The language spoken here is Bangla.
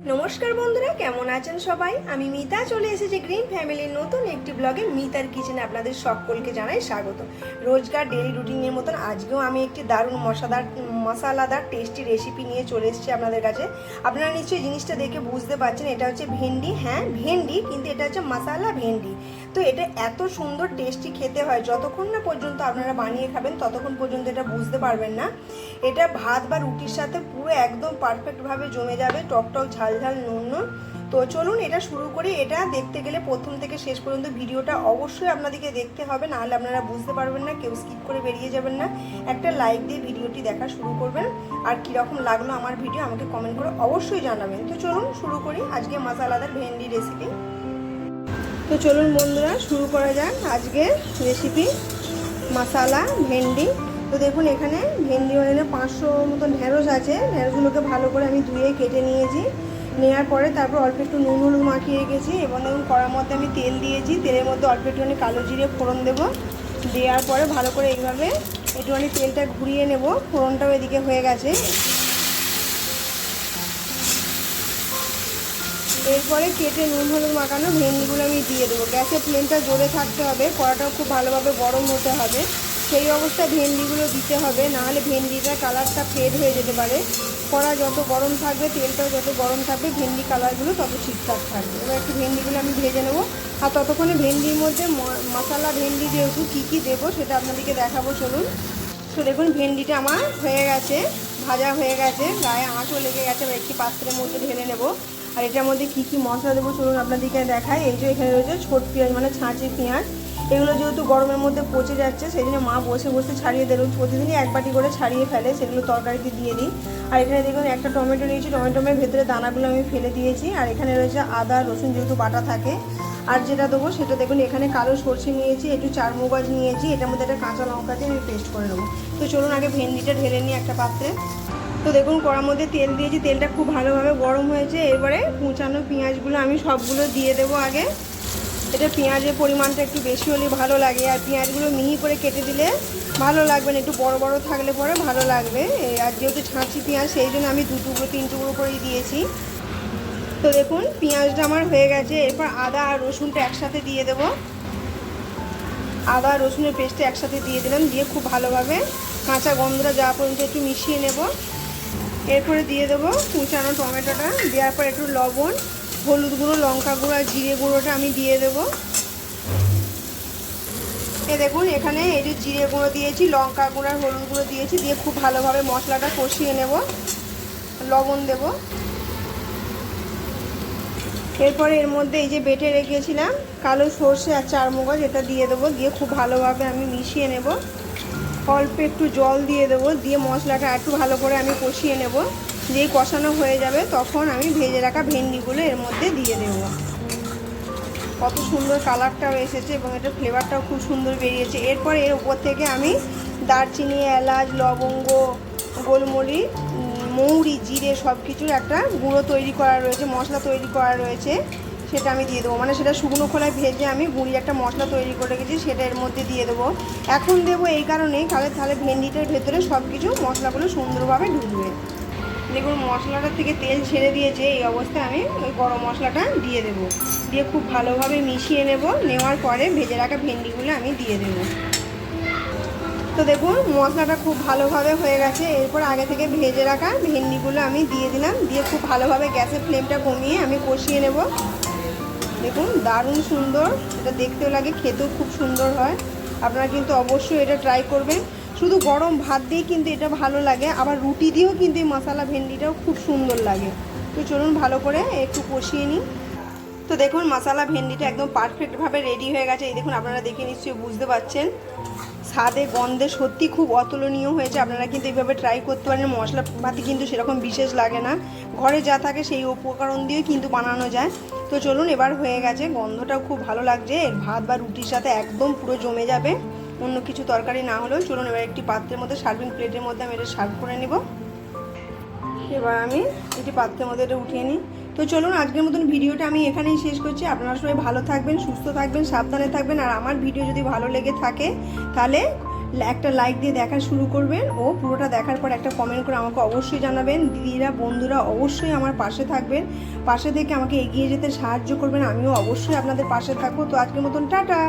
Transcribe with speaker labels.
Speaker 1: নমস্কার বন্ধুরা, কেমন আছেন সবাই? আমি মিতা, চলে এসেছি গ্রিন ফ্যামিলির নতুন একটি ব্লগে মিতার কিচেনে আপনাদের সকলকে জানাই স্বাগত। রোজকার ডেলি রুটিনের মতন আজকেও আমি একটি দারুণ মশাদার, মশালাদার টেস্টি রেসিপি নিয়ে চলে এসেছি আপনাদের কাছে। আপনারা নিশ্চয়ই জিনিসটা দেখে বুঝতে পারছেন, এটা হচ্ছে ভেন্ডি। হ্যাঁ ভেন্ডি, কিন্তু এটা হচ্ছে মশালা ভেন্ডি। তো এটা এত সুন্দর টেস্টি খেতে হয়। যতক্ষণ না পর্যন্ত আপনারা বানিয়ে খাবেন, ততক্ষণ পর্যন্ত এটা বুঝতে পারবেন না। এটা ভাত বা রুটির সাথে পুরো একদম পারফেক্টভাবে জমে যাবে, টক টক, ঝাল ঝাল, নুন নুন। তো চলুন এটা শুরু করি। এটা দেখতে গেলে প্রথম থেকে শেষ পর্যন্ত ভিডিওটা অবশ্যই আপনাদেরকে দেখতে হবে, নাহলে আপনারা বুঝতে পারবেন না, কেউ স্কিপ করে বেরিয়ে যাবেন না। একটা লাইক দিয়ে ভিডিওটি দেখা শুরু করবেন। আর কীরকম লাগল আমার ভিডিও আমাকে কমেন্ট করে অবশ্যই জানাবেন। তো চলুন শুরু করি আজকে মশালাদার ভেন্ডি রেসিপি তো চলুন বন্ধুরা, শুরু করা যাক আজকে রেসিপি মশালা ভেন্ডি। তো দেখুন এখানে ভেন্ডি মানে পাঁচশো মতো ঢেঁড়স আছে। ঢেঁড়সগুলোকে ভালো করে আমি ধুয়ে কেটে নিয়েছি। নেওয়ার পরে তারপর অল্প একটু নুন হলুদ মাখিয়ে রেখেছি এবং দেখুন কড়ার মধ্যে আমি তেল দিয়েছি। তেলের মধ্যে অল্প একটুখানি কালো জিরে ফোড়ন দেবো। দেওয়ার পরে ভালো করে এইভাবে একটুখানি তেলটা ঘুরিয়ে নেব। ফোড়নটাও এদিকে হয়ে গেছে। এরপরে কেটে নুন, হলুদ মাখানো ভেন্ডিগুলো আমি দিয়ে দেবো। গ্যাসের ফ্লেমটা জোরে থাকতে হবে, কড়াটাও খুব ভালোভাবে গরম হতে হবে। সেই অবস্থায় ভেন্ডিগুলো দিতে হবে, নাহলে ভেন্ডিটার কালারটা ফেড হয়ে যেতে পারে। কড়া যত গরম থাকবে, তেলটাও যত গরম থাকবে, ভেন্ডি কালারগুলো তত ঠিকঠাক থাকবে। এবার একটু ভেন্ডিগুলো আমি ভেজে নেব। আর ততক্ষণে ভেন্ডির মধ্যে মশলা, ভেন্ডি যেহেতু কী কী দেবো সেটা আপনাদেরকে দেখাবো, চলুন। তো দেখুন, ভেন্ডিটা আমার হয়ে গেছে, ভাজা হয়ে গেছে, গায়ে আঁচও লেগে গেছে একটি পাত্রের মধ্যে ঢেলে নেব। আর এটার মধ্যে কী কী মশলা দেবো চলুন আপনাদেরকে দেখায় এই যে এখানে রয়েছে ছোট পেঁয়াজ মানে ছাঁচি পেঁয়াজ। এগুলো যেহেতু গরমের মধ্যে পচে যাচ্ছে সেই জন্য মা বসে বসে ছাড়িয়ে দিল প্রতিদিনই এক বাটি করে ছাড়িয়ে ফেলে, সেগুলো তরকারিতে দিয়ে দিই। আর এখানে দেখুন, একটা টমেটো নিয়েছি। টমেটোমের ভেতরে দানাগুলো আমি ফেলে দিয়েছি। আর এখানে রয়েছে আদা, রসুন যেহেতু বাটা থাকে। আর যেটা দেবো সেটা দেখুন, এখানে কালো সর্ষে নিয়েছি, একটু চারমগজ নিয়েছি। এটার মধ্যে একটা কাঁচা লঙ্কা দিয়ে আমি পেস্ট করে নেব। তো চলুন আগে ভেন্ডিটা ঢেলে নিই একটা পাত্রে। তো দেখুন, কড়ার মধ্যে তেল দিয়েছি, তেলটা খুব ভালোভাবে গরম হয়েছে। এবারে কুচানো পেঁয়াজগুলো আমি সবগুলো দিয়ে দেবো আগে। এটা পেঁয়াজের পরিমাণটা একটু বেশি হলে ভালো লাগে, আর পেঁয়াজগুলো মিহি করে কেটে দিলে ভালো লাগবে না। একটু বড় বড় থাকলে পরে ভালো লাগবে। আর যেহেতু ছাঁচি পেঁয়াজ, সেই জন্য আমি দু টুকরো, তিন টুকরো করেই দিয়েছি। তো দেখুন, পেঁয়াজটা আমার হয়ে গেছে। এরপর আদা আর রসুনটা একসাথে দিয়ে দেবো। আদা রসুনের পেস্টটা একসাথে দিয়ে দিলাম। দিয়ে খুব ভালোভাবে কাঁচা গন্ধটা যাওয়া পর্যন্ত একটু মিশিয়ে নেব। এরপরে দিয়ে দেবো কুচানো টমেটোটা, দেওয়ার পর একটু লবণ, হলুদ গুঁড়ো, লঙ্কা গুঁড়ো আর জিরে গুঁড়োটা আমি দিয়ে দেবো। এ দেখুন, এখানে এই যে জিরে গুঁড়ো দিয়েছি, লঙ্কা গুঁড়ো আর হলুদ গুঁড়ো দিয়েছি, দিয়ে খুব ভালোভাবে মশলাটা কষিয়ে নেব। লবণ দেব। এরপরে এর মধ্যে এই যে বেটে রেখেছিলাম, কালো সর্ষে আর চারমগজ, এটা দিয়ে দেবো, দিয়ে খুব ভালোভাবে আমি মিশিয়ে নেব। অল্প একটু জল দিয়ে দেবো। দিয়ে মশলাটা একটু ভালো করে আমি কষিয়ে নেব। যেই কষানো হয়ে যাবে তখন আমি ভেজে রাখা ভেন্ডিগুলো এর মধ্যে দিয়ে দেবো। কত সুন্দর কালারটাও এসেছে এবং এটা ফ্লেভারটাও খুব সুন্দর বেরিয়েছে। এরপর এর উপর থেকে আমি দারচিনি, এলাচ, লবঙ্গ, গোলমরিচ মৌরি, জিরে সব কিছুর একটা গুঁড়ো তৈরি করা রয়েছে, মশলা তৈরি করা রয়েছে। সেটা আমি দিয়ে দেবো। মানে সেটা শুকনো খোলায় ভেজে আমি গুঁড়ি একটা মশলা তৈরি করে রেখেছি, সেটা এর মধ্যে দিয়ে দেবো। এখন দেবো এই কারণেই, তাহলে তাহলে ভেন্ডিটার ভেতরে সব কিছু মশলাগুলো সুন্দরভাবে ঢুকবে। দেখুন মশলাটার থেকে তেল ছেড়ে দিয়েছে, এই অবস্থায় আমি ওই গরম মশলাটা দিয়ে দেবো। দিয়ে খুব ভালোভাবে মিশিয়ে নেব, নেওয়ার পরে ভেজে রাখা ভেন্ডিগুলো আমি দিয়ে দেবো। তো দেখুন, মশলাটা খুব ভালোভাবে হয়ে গেছে। এরপর আগে থেকে ভেজে রাখা ভেন্ডিগুলো আমি দিয়ে দিলাম। দিয়ে খুব ভালোভাবে গ্যাসের ফ্লেমটা কমিয়ে আমি কষিয়ে নেব। দেখুন, দারুণ সুন্দর। এটা দেখতেও লাগে, খেতেও খুব সুন্দর হয়। আপনারা কিন্তু অবশ্যই এটা ট্রাই করবেন। শুধু গরম ভাত দিয়ে কিন্তু এটা ভালো লাগে, আবার রুটি দিয়েও কিন্তু এই মশলা ভেন্ডিটাও খুব সুন্দর লাগে। তো চলুন ভালো করে একটু কষিয়ে নিই। তো দেখুন মশলা ভেন্ডিটা একদম পারফেক্টভাবে রেডি হয়ে গেছে। এই দেখুন, আপনারা দেখে নিশ্চয়ই বুঝতে পারছেন। স্বাদে, গন্ধে সত্যি খুব অতুলনীয় হয়েছে। আপনারা কিন্তু এইভাবে ট্রাই করতে পারেন। মশলাপাতি কিন্তু সেরকম বিশেষ লাগে না। ঘরে যা থাকে সেই উপকরণ দিয়েও কিন্তু বানানো যায়। তো চলুন, এবার হয়ে গেছে। গন্ধটাও খুব ভালো লাগছে। ভাত বা রুটির সাথে একদম পুরো জমে যাবে। অন্য কিছু তরকারি না হলেও চলুন, এবার একটি পাত্রের মধ্যে সার্ভিং প্লেটের মধ্যে আমি এটা সার্ভ করে নিব। এবার আমি একটি পাত্রের মধ্যে এটা উঠিয়ে নিই। তো চলুন আজকের মতন ভিডিওটা আমি এখানেই শেষ করছি। আপনারা সবাই ভালো থাকবেন, সুস্থ থাকবেন, সাবধানে থাকবেন। আর আমার ভিডিও যদি ভালো লেগে থাকে, তাহলে একটা লাইক দিয়ে দেখা শুরু করবেন ও পুরোটা দেখার পর একটা কমেন্ট করে আমাকে অবশ্যই জানাবেন। দিদিরা, বন্ধুরা অবশ্যই আমার পাশে থাকবেন। পাশে থেকে আমাকে এগিয়ে যেতে সাহায্য করবেন। আমিও অবশ্যই আপনাদের পাশে থাকব। তো আজকের মতন টাটা!